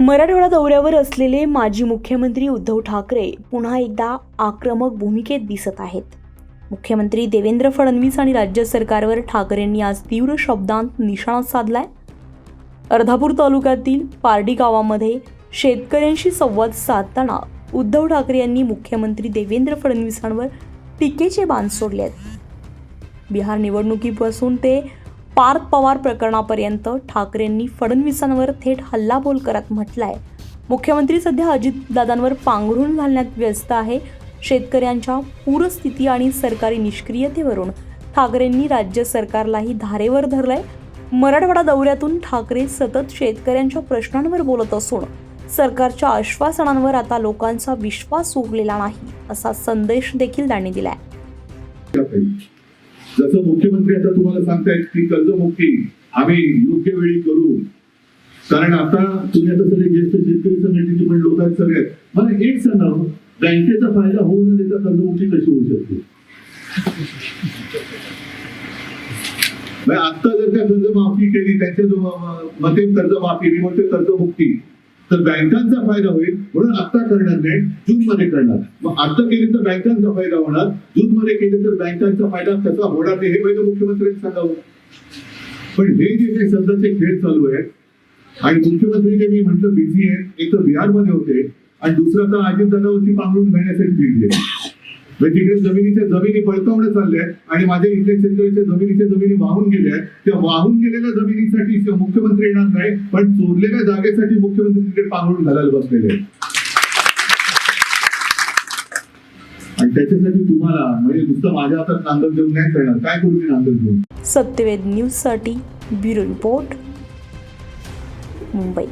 मराठवाडा दौऱ्यावर असलेले माजी मुख्यमंत्री उद्धव ठाकरे पुन्हा एकदा आक्रमक भूमिकेत दिसत आहेत. मुख्यमंत्री देवेंद्र फडणवीस आणि राज्य सरकारवर ठाकरेंनी आज तीव्र शब्दांत निशाणा साधलाय. अर्धापूर तालुक्यातील पारडी गावामध्ये शेतकऱ्यांशी संवाद साधताना उद्धव ठाकरे यांनी मुख्यमंत्री देवेंद्र फडणवीसांवर टीकेचे बाण सोडले आहेत बिहार निवडणुकीपासून ते पार्थ पवार प्रकरणापर्यंत ठाकरेंनी फडणवीसांवर थेट हल्लाबोल करत म्हटलंय. मुख्यमंत्री सध्या अजितदादांवर पांघरून घालण्यात व्यस्त आहे. शेतकऱ्यांच्या पूरस्थिती आणि सरकारी निष्क्रियतेवरून ठाकरेंनी राज्य सरकारलाही धारेवर धरलंय. मराठवाडा दौऱ्यातून ठाकरे सतत शेतकऱ्यांच्या प्रश्नांवर बोलत असून सरकारच्या आश्वासनांवर आता लोकांचा विश्वास उरलेला नाही असा संदेश देखील त्यांनी दिलाय. जसं मुख्यमंत्री आता तुम्हाला सांगतायत की कर्जमुक्ती आम्ही योग्य वेळी करू. कारण आता तुम्ही आता सगळे ज्येष्ठ शेतकरी संघटनेचे पण लोक आहेत सगळे. मला एक सांगा हो, बँकेचा फायदा होऊ न देता कर्जमुक्ती कशी होऊ शकते? म्हणजे आत्ता आता जर का कर्जमाफी केली त्यांच्या जो म- मते कर्जमाफी म्हणते कर्जमुक्ती. तर बँकांचा फायदा होईल म्हणून आता करणार नाही जून मध्ये करणार. मग आता केली तर बँकांचा फायदा होणार जून मध्ये केले तर बँकांचा फायदा कसा होणार नाही हे पहिलं मुख्यमंत्र्यांनी सांगावं. पण हे जे काही सध्याचे खेळ चालू आहेत आणि मुख्यमंत्री जे मी म्हटलं बिझी आहे एक तर बिहारमध्ये होते आणि दुसरं तर अजित दादावरती पांघरून घेण्यासाठी बिझी आहे म्हणजे तिकडे जमिनीच्या जमिनी पळकावण्या चालले आहेत आणि माझ्या इथल्या शेतकऱ्याच्या जमिनीच्या जमिनी वाहून गेल्या आहेत. त्या वाहून गेलेल्या जमिनीसाठी मुख्यमंत्री येणार नाही पण चोरलेल्या जागेसाठी मुख्यमंत्री तिकडे पांघरून घालायला बसलेले आहेत. आणि त्याच्यासाठी तुम्हाला म्हणजे नुसतं माझ्या हातात नांदल देऊन नाही करणार काय करू मी नांदल देऊन? सत्यवेद न्यूजसाठी ब्युरो रिपोर्ट मुंबई.